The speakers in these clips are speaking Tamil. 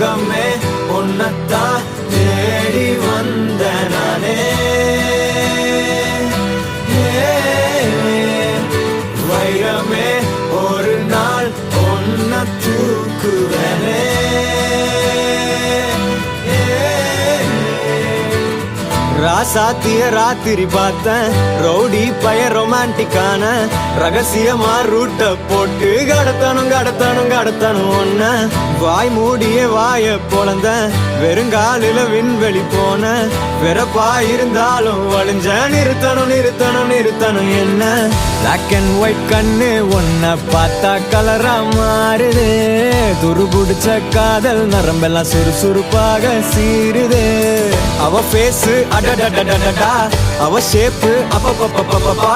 தங்கமே உன்னத்தான் தேடி வந்த நானே. வைரமே ஒரு நாள் ஒன்ன தூக்குவனே. ராசாத்திய ராத்திரி பார்த்தேன். ரவுடி பய ரொமான்டிக்கான ரகசியமா ரூட்ட போட்டு கடத்தணும் கடத்தணும் கடத்தணும் ஒன்ன வாய் மூடிய வாய பொழந்த வெறுங்காலில விண்வெளி போன வெறப்பா இருந்தாலும் வழிஞ்ச நிறுத்தணும் நிறுத்தணும் நிறுத்தணும் என்ன. பிளாக் அண்ட் ஒயிட் கண்ணு ஒன்ன பார்த்தா கலரா மாறுது. துருபிடிச்ச காதல் நரம்பெல்லாம் சுறுசுறுப்பாக சீருது அவ ஃபேஸ் அடடடடடடா அவ ஷேப் அப்பப்பப்பப்பப்பா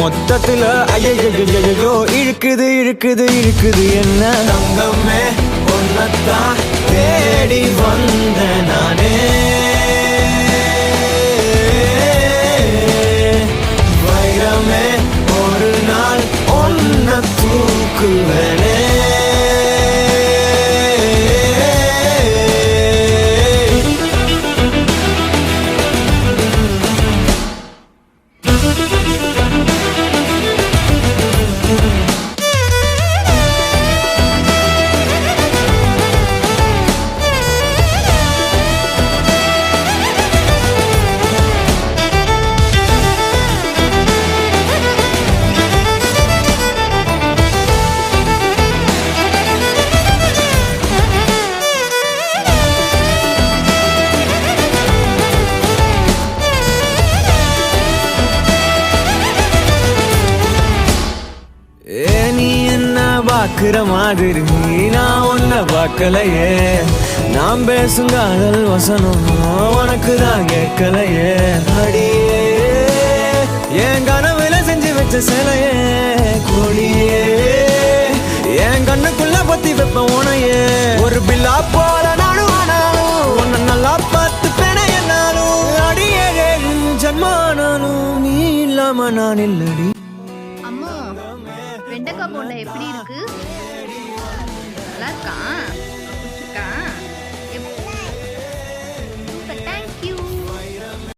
மொத்தத்துல ஐயோ இழுக்குது இழுக்குது இழுக்குது என்ன? தங்கமே ஒன்னத்தான் தேடி வந்தேன். பாக்குற மாதிரி நான் உன்ன பார்க்கலையே. நாம் பேசும் காதல் வசனம் உனக்கு தான் கேட்கலையே. அடியே என் கனவுல செஞ்சு வச்ச சிலையே. கொடியே என் கண்ணுக்குள்ள பத்தி வைப்ப உனையே. ஒரு பில்லா போல நானும் ஆனாலும் உன்னை நல்லா பார்த்து பெண என்னாலும். அடியே ஜன்மானாலும் நீ இல்லாம நான் இல்லடி. வெண்டைக்காய் போண்டா எப்படி இருக்கு? நல்லா இருக்கா? இருக்கா